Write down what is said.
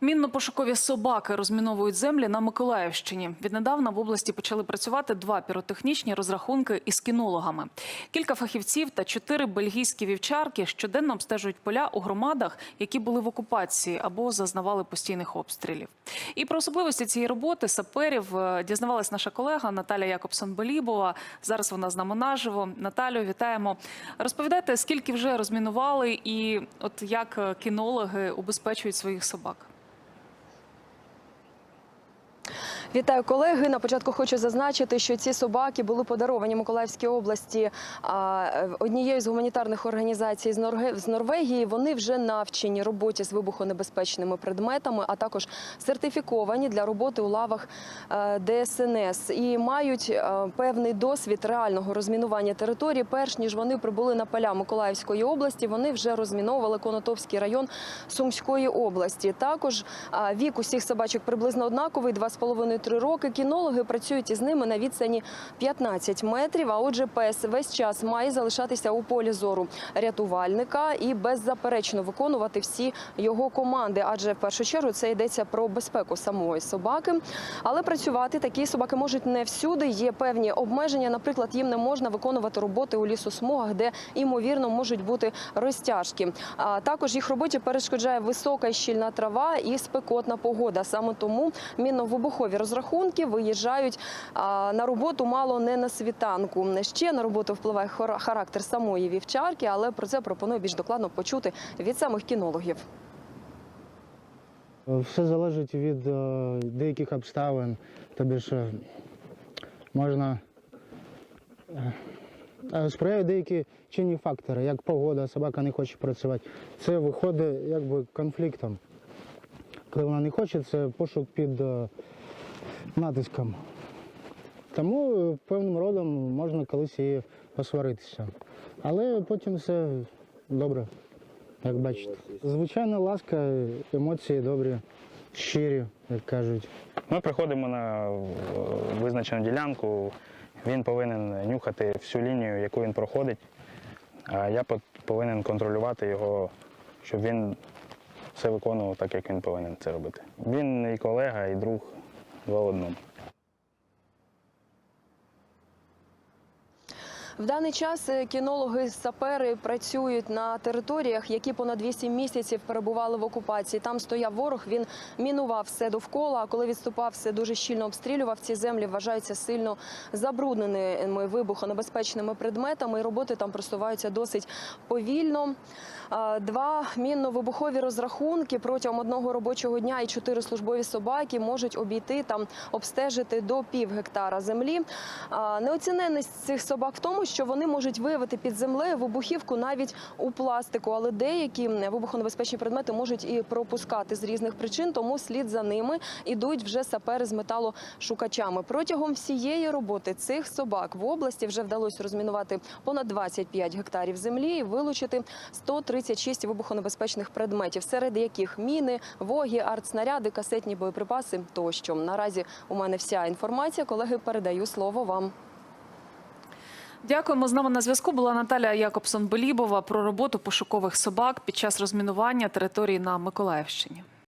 Мінно-пошукові собаки розміновують землі на Миколаївщині. Віднедавна в області почали працювати два піротехнічні розрахунки із кінологами. Кілька фахівців та чотири бельгійські вівчарки щоденно обстежують поля у громадах, які були в окупації або зазнавали постійних обстрілів. І про особливості цієї роботи саперів е, дізнавалась наша колега Наталя Якобсон-Белібова. Зараз вона з нами наживо. Наталю, вітаємо. Розповідайте, скільки вже розмінували, і от як е, кінологи убезпечують своїх собак. Вітаю колеги. На початку хочу зазначити, що ці собаки були подаровані Миколаївській області е, однією з гуманітарних організацій з Норвегії. Вони вже навчені роботі з вибухонебезпечними предметами, а також сертифіковані для роботи у лавах е, ДСНС і мають е, певний досвід реального розмінування території. Перш ніж вони прибули на поля Миколаївської області, вони вже розміновували Конотопський район Сумської області. Також вік усіх собачок приблизно однаковий 2,5-3 роки. Кінологи працюють із ними на відстані 15 метрів. А отже, пес весь час має залишатися у полі зору рятувальника і беззаперечно виконувати всі його команди. Адже в першу чергу це йдеться про безпеку самої собаки. Але працювати такі собаки можуть не всюди. Є певні обмеження. Наприклад, їм не можна виконувати роботи у лісосмугах, де ймовірно можуть бути розтяжки. А також їх роботі перешкоджає висока і щільна трава і спекотна погода. Саме тому мінно-вибухові розрахунки виїжджають на роботу мало не на світанку. Ще на роботу впливає характер самої вівчарки, але про це пропоную більш докладно почути від самих кінологів. Все залежить від е, деяких обставин. Тобі ж е, можна е, е, сприяють деякі чинні фактори, як погода, собака не хоче працювати. Це виходить якби конфліктом. Коли вона не хоче, це пошук під е, натиском. Тому е, певним родом можна колись і посваритися. Але потім все добре, як бачите. Звичайна ласка, емоції добрі, щирі, як кажуть. Ми приходимо на е, визначену ділянку. Він повинен нюхати всю лінію, яку він проходить. А я повинен контролювати його, щоб він все виконував так, як він повинен це робити. Він і колега, і друг два в одному. В даний час е, кінологи сапери працюють на територіях, які понад 8 місяців перебували в окупації. Там стояв ворог, він мінував все довкола. А коли відступав, все дуже щільно обстрілював. Ці землі вважаються сильно забрудненими вибухонебезпечними предметами. І роботи там просуваються досить повільно. Два мінно-вибухові розрахунки протягом одного робочого дня і чотири службові собаки можуть обійти там, обстежити до пів гектара землі. А, Неоціненність цих собак в тому, що вони можуть виявити під землею вибухівку навіть у пластику, але деякі вибухонебезпечні предмети можуть і пропускати з різних причин, тому слід за ними ідуть вже сапери з металошукачами. Протягом всієї роботи цих собак в області вже вдалося розмінувати понад 25 гектарів землі і вилучити 136 вибухонебезпечних предметів, серед яких міни, воги, артснаряди, касетні боєприпаси тощо. Наразі у мене вся інформація. Колеги, передаю слово вам. Дякуємо. З нами на зв'язку була Наталя Якобсон-Белібова про роботу пошукових собак під час розмінування території на Миколаївщині.